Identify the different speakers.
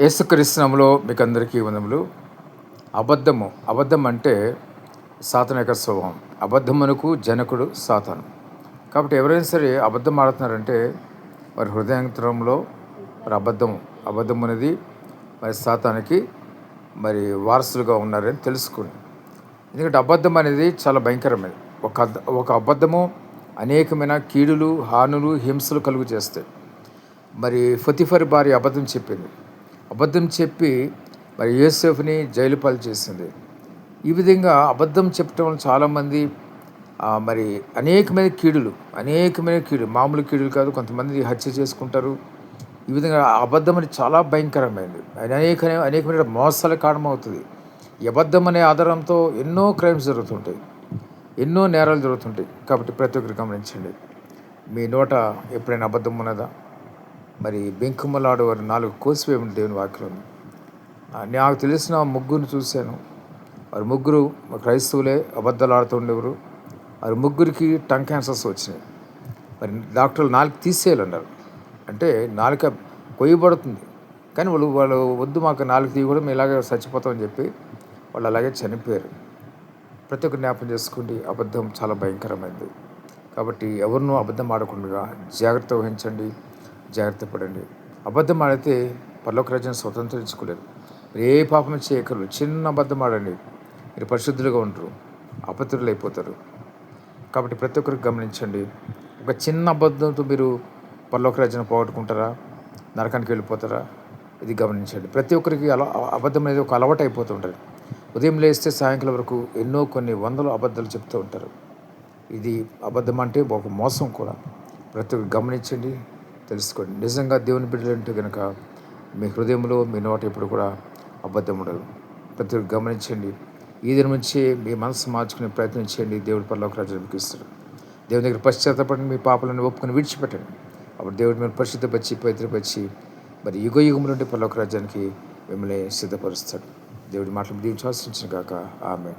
Speaker 1: యేసుక్రీస్తునామలో మీకు అందరికీ వందములు అబద్ధము అబద్ధం అంటే సాతన యొక్క స్వభావం. అబద్ధమునకు జనకుడు సాతను. కాబట్టి ఎవరైనా సరే అబద్ధం ఆడుతున్నారంటే వారి హృదయాంతరంలో మరి అబద్ధం అబద్ధం అనేది మరి సాతానికి మరి వారసులుగా ఉన్నారని తెలుసుకుని ఎందుకంటే అబద్ధం అనేది చాలా భయంకరమైనది. ఒక ఒక అబద్ధము అనేకమైన కీడులు హానులు హింసలు కలుగు చేస్తాయి. మరి ఫతిఫర్ భార్య అబద్ధం చెప్పింది. అబద్ధం చెప్పి మరి యూఎస్ఎఫ్ని జైలు పాలు చేసింది. ఈ విధంగా అబద్ధం చెప్పడం వల్ల చాలామంది మరి అనేకమైన కీడులు అనేకమైన కీడు మామూలు కీడులు కాదు కొంతమంది హత్య చేసుకుంటారు. ఈ విధంగా ఆ అబద్ధం అనేది చాలా భయంకరమైనది అనేక అనేకమైన మోసాల కారణమవుతుంది. ఈ అబద్ధం అనే ఆధారంతో ఎన్నో క్రైమ్స్ జరుగుతుంటాయి ఎన్నో నేరాలు జరుగుతుంటాయి. కాబట్టి ప్రతి ఒక్కరు గమనించండి. మీ నోట ఎప్పుడైనా అబద్ధం ఉన్నదా? మరి బెంకుమలాడు వారు నాలుగు కోసివేయమని దేవుని వాక్యం. నాకు తెలిసిన ముగ్గురు చూశాను. వారు ముగ్గురు క్రైస్తవులే అబద్ధాలు ఆడుతుండేవారు వారి ముగ్గురికి టంగ్ క్యాన్సర్స్ వచ్చినాయి. మరి డాక్టర్లు నాలుగు తీసేయాలన్నారు. అంటే నాలుక కొయ్యబడుతుంది. కానీ వాళ్ళు వాళ్ళు వద్దు మాకు నాలుగు తీయకూడదు మేము ఇలాగే చచ్చిపోతామని చెప్పి వాళ్ళు అలాగే చనిపోయారు. ప్రతి ఒక్క జ్ఞాపం చేసుకోండి అబద్ధం చాలా భయంకరమైంది. కాబట్టి ఎవరినూ అబద్ధం ఆడకుండా జాగ్రత్త వహించండి. జాగ్రత్త పడండి. అబద్ధం ఆడితే పర్లోక రాజ్యాన్ని స్వతంత్రించుకోలేరు. మీరు ఏ పాపం చేయకరు చిన్న అబద్ధం ఆడండి. మీరు పరిశుద్ధులుగా ఉంటారు. అపత్రులు అయిపోతారు. కాబట్టి ప్రతి ఒక్కరికి గమనించండి. ఒక చిన్న అబద్ధంతో మీరు పర్లోక రాజ్యాన్ని పోగొట్టుకుంటారా? నరకానికి వెళ్ళిపోతారా? ఇది గమనించండి. ప్రతి ఒక్కరికి అలా అబద్ధం అనేది ఒక అలవాటు అయిపోతుంటుంది ఉదయం లేస్తే సాయంకాలం వరకు ఎన్నో కొన్ని వందల అబద్ధాలు చెప్తూ ఉంటారు. ఇది అబద్ధం అంటే ఒక మోసం కూడా. ప్రతి ఒక్కరు గమనించండి. తెలుసుకోండి. నిజంగా దేవుని బిడ్డలంటే కనుక మీ హృదయంలో మీ నోట ఎప్పుడు కూడా అబద్ధం ఉండదు. ప్రతి ఒక్కరు గమనించండి. ఈ దిన నుంచి మీ మనసు మార్చుకునే ప్రయత్నం చేయండి. దేవుడి పరలోక రాజ్యం మీకు దేవుని దగ్గర పశ్చాత్తపడి మీ పాపలను ఒప్పుకొని విడిచిపెట్టండి. అప్పుడు దేవుడు మీరు పరిశుద్ధపరిచి పవిత్రపరిచి మరి యుగ యుగం నుండి పరలోక రాజ్యానికి మిమ్మల్ని సిద్ధపరుస్తాడు. దేవుడి మాటలు దీవించాల్సి కాక ఆమె